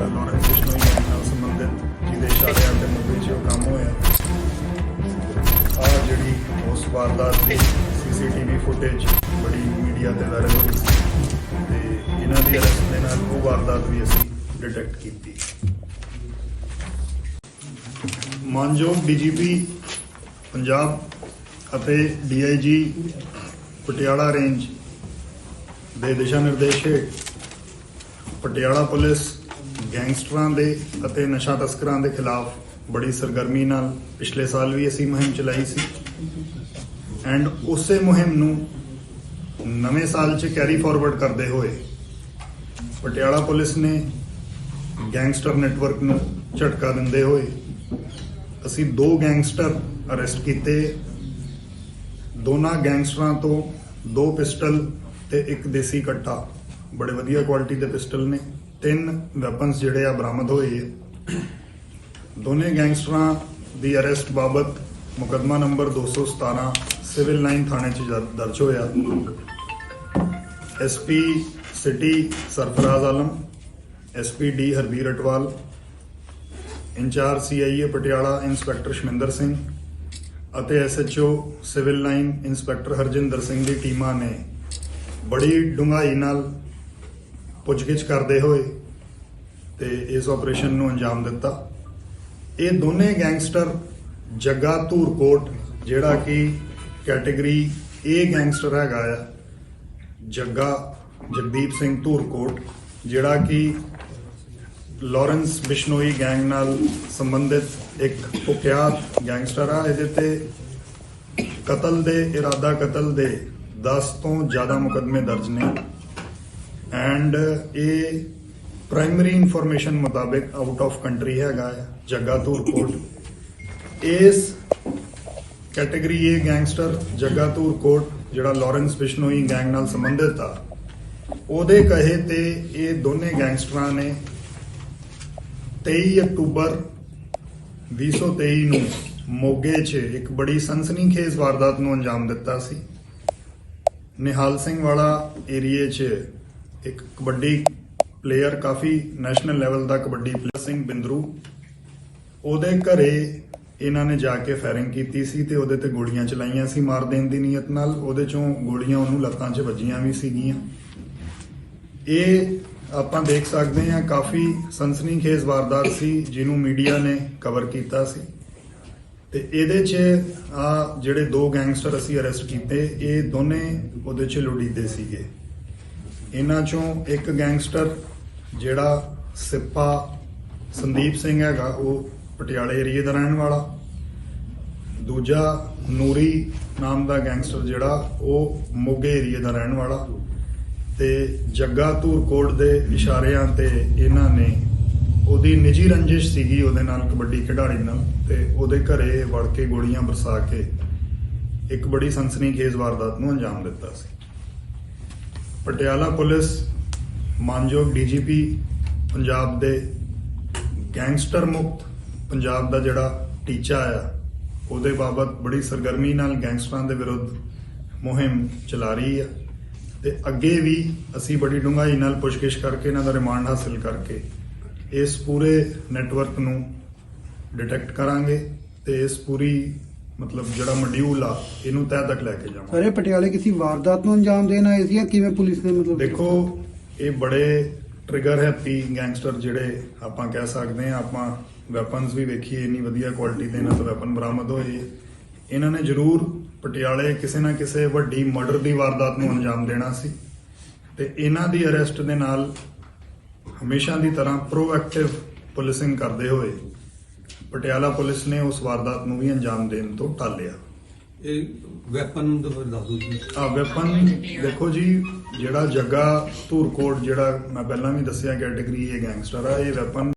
ਜਿਹੜਾ ਲਾਰੈਂਸ ਬਿਸ਼ਨੋਈ ਨਾਲ ਸੰਬੰਧਿਤ ਜਿਹਦੇ ਇਸ਼ਾਰਿਆਂ ਦੇ ਮੁੱਦੇ 'ਚ ਉਹ ਕੰਮ ਹੋਇਆ। ਆ ਜਿਹੜੀ ਉਸ ਵਾਰਦਾਤ ਦੀ ਸੀਸੀਟੀਵੀ ਫੁਟੇਜ ਬੜੀ ਮੀਡੀਆ ਤੇ ਵਾਇਰਲ ਹੋਈ ਸੀ ਤੇ ਇਹਨਾਂ ਦੀ ਅਰੈਸਟ ਦੇ ਨਾਲ ਉਹ ਵਾਰਦਾਤ ਵੀ ਅਸੀਂ ਡਿਟੈਕਟ ਕੀਤੀ। ਮਾਨਯੋਗ ਡੀਜੀਪੀ ਪੰਜਾਬ ਅਤੇ ਡੀਆਈਜੀ ਪਟਿਆਲਾ ਰੇਂਜ ਦੇ ਦਿਸ਼ਾ ਨਿਰਦੇਸ਼ ਹੇਠ ਪਟਿਆਲਾ ਪੁਲਿਸ ਗੈਂਗਸਟਰਾਂ ਦੇ ਅਤੇ ਨਸ਼ਾ ਤਸਕਰਾਂ ਦੇ ਖਿਲਾਫ ਬੜੀ ਸਰਗਰਮੀ ਨਾਲ ਪਿਛਲੇ ਸਾਲ ਵੀ ਅਸੀਂ ਮੁਹਿੰਮ ਚਲਾਈ ਸੀ। ਐਂਡ ਉਸੇ ਮੁਹਿੰਮ ਨੂੰ ਨਵੇਂ ਸਾਲ 'ਚ ਕੈਰੀ ਫਾਰਵਰਡ ਕਰਦੇ ਹੋਏ ਪਟਿਆਲਾ ਪੁਲਿਸ ਨੇ ਗੈਂਗਸਟਰ ਨੈਟਵਰਕ ਨੂੰ ਝਟਕਾ ਦਿੰਦੇ ਹੋਏ ਅਸੀਂ ਦੋ ਗੈਂਗਸਟਰ ਅਰੈਸਟ ਕੀਤੇ। ਦੋਨਾਂ ਗੈਂਗਸਟਰਾਂ ਤੋਂ ਦੋ ਪਿਸਟਲ ਤੇ ਇੱਕ ਦੇਸੀ ਕੱਟਾ। ਬੜੇ ਵਧੀਆ ਕੁਆਲਿਟੀ ਦੇ ਪਿਸਟਲ ਨੇ। ਤਿੰਨ ਵੈਪਨਸ ਜਿਹੜੇ ਆ ਬਰਾਮਦ ਹੋਏ ਦੋਨੇ ਗੈਂਗਸਟਰਾਂ ਦੀ ਅਰੈਸਟ ਬਾਬਤ ਮੁਕੱਦਮਾ ਨੰਬਰ 217 ਸਿਵਲ ਲਾਈਨ ਥਾਣੇ 'ਚ ਦਰਜ ਹੋਇਆ। SP city Sarfaraz Alam SP D Harbir Atwal, incharge CIA Patiala inspector Shaminder Singh ਅਤੇ SHO civil line inspector Harjinder Singh ਦੀ ਟੀਮਾਂ ਨੇ ਬੜੀ ਡੂੰਘਾਈ ਨਾਲ ਪੁੱਛਗਿੱਛ ਕਰਦੇ ਹੋਏ ਤੇ ਇਸ ਆਪਰੇਸ਼ਨ ਨੂੰ ਅੰਜਾਮ ਦਿੱਤਾ। ਇਹ ਦੋਨੇ ਗੈਂਗਸਟਰ ਜੱਗਾ ਧੂਰਕੋਟ, ਜਿਹੜਾ ਕਿ ਕੈਟਾਗਰੀ ਏ ਗੈਂਗਸਟਰ ਹੈਗਾ ਆ, ਜੱਗਾ ਜਗਦੀਪ ਸਿੰਘ ਧੂਰਕੋਟ, ਜਿਹੜਾ ਕਿ ਲਾਰੈਂਸ ਬਿਸ਼ਨੋਈ ਗੈਂਗ ਨਾਲ ਸੰਬੰਧਿਤ ਇੱਕ ਕੁਖਿਆਤ ਗੈਂਗਸਟਰ ਆ। ਇਹਦੇ ਤੇ ਕਤਲ ਦੇ, ਇਰਾਦਾ ਕਤਲ ਦੇ 10 ਤੋਂ ਜ਼ਿਆਦਾ ਮੁਕਦਮੇ ਦਰਜ ਨੇ। ਐਂਡ ਇਹ ਪ੍ਰਾਇਮਰੀ ਇਨਫੋਰਮੇਸ਼ਨ ਮੁਤਾਬਿਕ ਆਊਟ ਆਫ ਕੰਟਰੀ ਹੈਗਾ ਹੈ ਜੱਗਾ ਧੂਰਕੋਟ। ਇਸ category A gangster Jagga Dhurkot, ਜਿਹੜਾ ਲਾਰੈਂਸ ਬਿਸ਼ਨੋਈ ਗੈਂਗ ਨਾਲ ਸੰਬੰਧਿਤ ਆ, ਉਹਦੇ ਕਹੇ ਤੇ ਇਹ ਦੋਨੇ ਗੈਂਗਸਟਰਾਂ ਨੇ 23 ਅਕਤੂਬਰ 2023 ਨੂੰ ਮੋਗੇ 'ਚ ਇੱਕ ਬੜੀ ਸਨਸਨੀਖੇਜ਼ ਵਾਰਦਾਤ ਨੂੰ ਅੰਜਾਮ ਦਿੱਤਾ ਸੀ। ਨਿਹਾਲ ਸਿੰਘ ਵਾਲਾ ਏਰੀਏ 'ਚ ਇੱਕ ਕਬੱਡੀ ਪਲੇਅਰ ਕਾਫੀ ਨੈਸ਼ਨਲ ਲੈਵਲ ਦਾ ਕਬੱਡੀ ਪਲੇਅਰ ਸਿੰਘ ਬਿੰਦਰੂ। ਉਹਦੇ ਘਰੇ ਇਹਨਾਂ ਨੇ ਜਾ ਕੇ ਫਾਇਰਿੰਗ ਕੀਤੀ ਸੀ ਤੇ ਉਹਦੇ ਤੇ ਗੋਲੀਆਂ ਚਲਾਈਆਂ ਸੀ ਮਾਰ ਦੇਣ ਦੀ ਨੀਅਤ ਨਾਲ। ਉਹਦੇ ਚੋਂ ਗੋਲੀਆਂ ਉਹਨੂੰ ਲੱਤਾਂ 'ਚ ਵੱਜੀਆਂ ਵੀ ਸੀਗੀਆਂ। ਇਹ ਆਪਾਂ ਦੇਖ ਸਕਦੇ ਹਾਂ ਕਾਫੀ ਸਨਸਨੀਖੇਜ਼ ਵਾਰਦਾਤ ਸੀ ਜਿਹਨੂੰ ਮੀਡੀਆ ਨੇ ਕਵਰ ਕੀਤਾ ਸੀ। ਤੇ ਇਹਦੇ 'ਚ ਆ ਜਿਹੜੇ ਦੋ ਗੈਂਗਸਟਰ ਅਸੀਂ ਅਰੈਸਟ ਕੀਤੇ, ਇਹ ਦੋਨੇ ਉਹਦੇ 'ਚ ਲੋੜੀਦੇ ਸੀਗੇ। ਇਹਨਾਂ 'ਚੋਂ ਇੱਕ ਗੈਂਗਸਟਰ ਜਿਹੜਾ ਸਿੱਪਾ ਸੰਦੀਪ ਸਿੰਘ ਹੈਗਾ, ਉਹ ਪਟਿਆਲੇ ਏਰੀਏ ਦਾ ਰਹਿਣ ਵਾਲਾ। ਦੂਜਾ ਨੂਰੀ ਨਾਮ ਦਾ ਗੈਂਗਸਟਰ ਜਿਹੜਾ, ਉਹ ਮੋਗੇ ਏਰੀਏ ਦਾ ਰਹਿਣ ਵਾਲਾ। ਤੇ ਜੱਗਾ ਧੂਰਕੋਟ ਦੇ ਇਸ਼ਾਰਿਆਂ ਤੇ ਇਹਨਾਂ ਨੇ ਉਹਦੀ ਨਿੱਜੀ ਰੰਜਿਸ਼ ਸੀਗੀ ਉਹਦੇ ਨਾਲ ਕਬੱਡੀ ਖਿਡਾਰੀ ਨਾਲ ਤੇ ਉਹਦੇ ਘਰੇ ਵੜ ਕੇ ਗੋਲੀਆਂ ਬਰਸਾ ਕੇ ਇੱਕ ਬੜੀ ਸਨਸਨੀਖੇਜ਼ ਵਾਰਦਾਤ ਨੂੰ ਅੰਜਾਮ ਦਿੱਤਾ ਸੀ। ਪਟਿਆਲਾ ਪੁਲਿਸ, ਮਾਨਯੋਗ ਡੀਜੀਪੀ, ਪੰਜਾਬ ਦੇ ਗੈਂਗਸਟਰ ਮੁਕਤ ਪੰਜਾਬ ਦਾ ਜਿਹੜਾ ਟੀਚਾ ਆ, ਉਹਦੇ ਬਾਬਤ ਬੜੀ ਸਰਗਰਮੀ ਨਾਲ ਗੈਂਗਸਟਰਾਂ ਦੇ ਵਿਰੁੱਧ ਮੁਹਿੰਮ ਚਲਾ ਰਹੀ ਆ। ਤੇ ਅੱਗੇ ਵੀ ਅਸੀਂ ਬੜੀ ਡੂੰਘਾਈ ਨਾਲ ਪੁੱਛਗਿੱਛ ਕਰਕੇ ਇਹਨਾਂ ਦਾ ਰਿਮਾਂਡ ਹਾਸਲ ਕਰਕੇ ਇਸ ਪੂਰੇ ਨੈਟਵਰਕ ਨੂੰ ਡਿਟੈਕਟ ਕਰਾਂਗੇ ਤੇ ਇਸ ਪੂਰੀ ਮਤਲਬ ਜਿਹੜਾ ਮੋਡਿਊਲ ਆ ਇਹਨੂੰ ਤਹਿ ਤੱਕ ਲੈ ਕੇ ਜਾਵਾਂਗੇ ਸਾਰੇ ਪਟਿਆਲੇ ਕਿਸੇ ਵਾਰਦਾਤ ਨੂੰ ਅੰਜਾਮ ਦੇਣ ਆਏ ਸੀ ਜਾਂ ਕਿਵੇਂ ਪੁਲਿਸ ਨੇ ਮਤਲਬ ਦੇਖੋ ਇਹ ਬੜੇ ਟ੍ਰਿਗਰ ਹੈਪੀ ਗੈਂਗਸਟਰ ਜਿਹੜੇ ਆਪਾਂ ਕਹਿ ਸਕਦੇ ਹਾਂ ਆਪਾਂ ਵੈਪਨਸ ਵੀ ਵੇਖੀਏ ਇੰਨੀ ਵਧੀਆ ਕੁਆਲਿਟੀ ਦੇ ਤੋਂ ਵੈਪਨ ਬਰਾਮਦ ਹੋਏ। ਇਹਨਾਂ ਨੇ ਜ਼ਰੂਰ ਪਟਿਆਲੇ ਕਿਸੇ ਨਾ ਕਿਸੇ ਵੱਡੀ ਮਰਡਰ ਦੀ ਵਾਰਦਾਤ ਨੂੰ ਅੰਜਾਮ ਦੇਣਾ ਸੀ ਤੇ ਇਹਨਾਂ ਦੀ ਅਰੈਸਟ ਦੇ ਨਾਲ ਹਮੇਸ਼ਾ ਦੀ ਤਰ੍ਹਾਂ ਪ੍ਰੋਐਕਟਿਵ ਪੁਲਿਸਿੰਗ ਕਰਦੇ ਹੋਏ ਪਟਿਆਲਾ ਪੁਲਿਸ ਨੇ ਉਸ ਵਾਰਦਾਤ ਨੂੰ ਵੀ ਅੰਜਾਮ ਦੇਣ ਤੋਂ ਟਾਲਿਆ। ਇਹ ਵੈਪਨ ਦਾ ਦੱਸ ਦਿਓ ਜੀ। ਆ ਵੈਪਨ ਦੇਖੋ ਜੀ ਜਿਹੜਾ ਜੱਗਾ ਧੂਰਕੋਟ ਜਿਹੜਾ ਮੈਂ ਪਹਿਲਾਂ ਵੀ ਦੱਸਿਆ ਕੈਟਾਗਰੀ ਇਹ ਗੈਂਗਸਟਰ ਆ ਇਹ ਵੈਪਨ